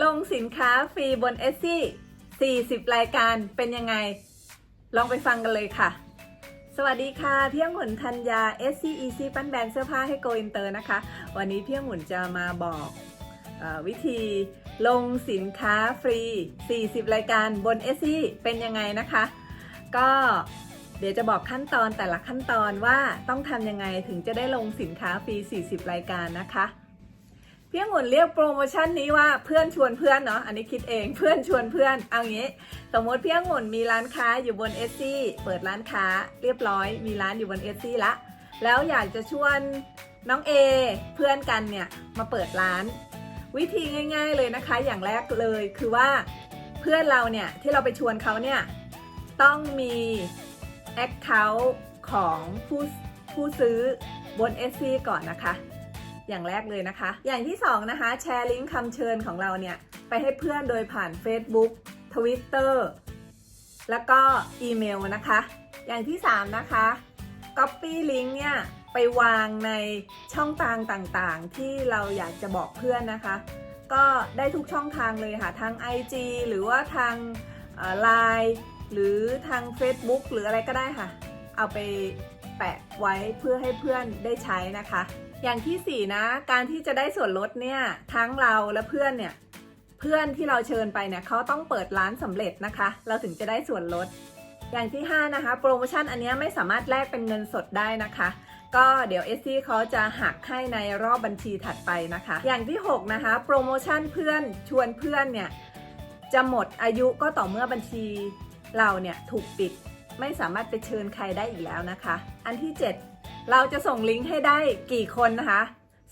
ลงสินค้าฟรีบน e t s y 40 รายการเป็นยังไง ลองไปฟังกันเลยค่ะ สวัสดีค่ะเที่ยงหมุนธัญญา SC Easy ปั้นแบรนด์เสื้อผ้าให้ Go Inter นะคะ วันนี้เที่ยงหมุนจะมาบอกออวิธีลงสินค้าฟรี 40 รายการบน SC เป็นยังไงนะคะ ก็เดี๋ยวจะบอกขั้นตอนแต่ละขั้นตอนว่าต้องทำยังไงถึงจะได้ลงสินค้าฟรี 40 รายการนะคะ พี่องุ่นเรียกโปรโมชั่นนี้ว่าเพื่อนชวนเพื่อนเนาะ อันนี้คิดเองเพื่อนชวนเพื่อน เอางี้ สมมติพี่องุ่นมีร้านค้าอยู่บนเอซี่เปิดร้านค้าเรียบร้อย มีร้านอยู่บนเอซี่ละ แล้วอยากจะชวนน้องเอเพื่อนกันเนี่ยมาเปิดร้าน วิธีง่าย ๆเลยนะคะ อย่างแรกเลยคือว่าเพื่อนเราเนี่ยที่เราไปชวนเขาเนี่ยต้องมี Account ของผู้ผู้ซื้อบน s อก่อนนะคะ อย่างแรกเลยนะคะ อย่างที่สองนะคะแชร์ลิงก์คำเชิญของเราเนี่ย ไปให้เพื่อนโดยผ่าน Facebook Twitter แล้วก็อีเมลนะคะ อย่างที่ 3 นะคะ Copy Link เนี่ย ไปวางในช่องทางต่างๆ ที่เราอยากจะบอกเพื่อนนะคะ ก็ได้ทุกช่องทางเลยค่ะ ทาง IG หรือว่าทางไลน์หรือทาง Facebook หรืออะไรก็ได้ค่ะ เอาไป แปะไว้เพื่อให้เพื่อนได้ใช้นะคะ อย่างที่ 4 นะ การที่จะได้ส่วนลดเนี่ยทั้งเราและเพื่อนเนี่ยเพื่อนที่เราเชิญไปเนี่ยเขาต้องเปิดร้านสำเร็จนะคะ เราถึงจะได้ส่วนลด อย่างที่ 5 นะคะ โปรโมชั่นอันนี้ไม่สามารถแลกเป็นเงินสดได้นะคะก็เดี๋ยวเอซี่เขาจะหักให้ในรอบบัญชีถัดไปนะคะ อย่างที่ 6 นะคะ โปรโมชั่นเพื่อนชวนเพื่อนเนี่ย จะหมดอายุก็ต่อเมื่อบัญชีเราเนี่ยถูกปิด ไม่สามารถไปเชิญใครได้อีกแล้วนะคะ อันที่ 7 เราจะส่งลิงก์ให้ได้กี่คนนะคะ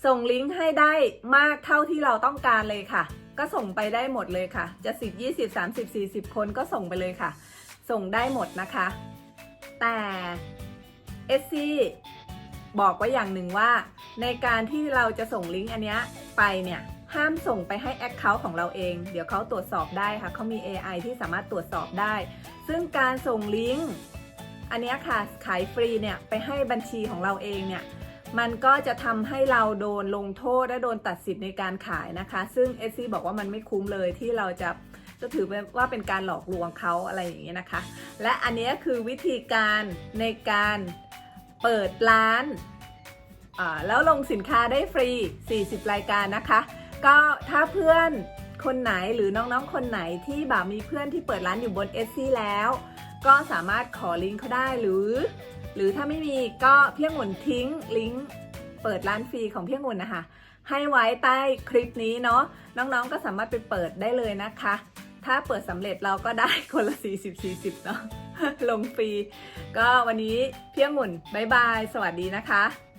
ส่งลิงก์ให้ได้มากเท่าที่เราต้องการเลยค่ะ ก็ส่งไปได้หมดเลยค่ะ จะ 10 20 30 40 คนก็ส่งไปเลยค่ะ ส่งได้หมดนะคะ แต่เอซี่ บอกไว้อย่างหนึ่งว่า ในการที่เราจะส่งลิงก์อันนี้ไปเนี่ยห้ามส่งไปให้ Account ของเราเอง เดี๋ยวเขาตรวจสอบได้ค่ะเขามี AI ที่สามารถตรวจสอบได้ ซึ่งการส่งลิงก์อันนี้ค่ะขายฟรีเนี่ยไปให้บัญชีของเราเองเนี่ยมันก็จะทำให้เราโดนลงโทษและโดนตัดสิทธิ์ในการขายนะคะ ซึ่งเอซี่บอกว่ามันไม่คุ้มเลยที่เราจะจะถือว่าเป็นการหลอกลวงเขาอะไรอย่างเงี้ยนะคะ และอันนี้คือวิธีการในการ เปิดร้านแล้วลงสินค้าได้ฟรี 40 รายการนะคะ ก็ถ้าเพื่อนคนไหนหรือน้องๆ คนไหนที่แบบมีเพื่อนที่เปิดร้านอยู่บน e t s y แล้ว ก็สามารถขอลิงก์เขาได้หรือ หรือถ้าไม่มีก็เพียงหมุนทิ้งลิงก์เปิดร้านฟรีของเพียงหมุนนะคะ ให้ไว้ใต้คลิปนี้เนาะน้องๆก็สามารถไปเปิดได้เลยนะคะ ถ้าเปิดสำเร็จเราก็ได้คนละ 40 40 เนาะลงฟรี ก็วันนี้เพียงหมุนบายบาย สวัสดีนะคะ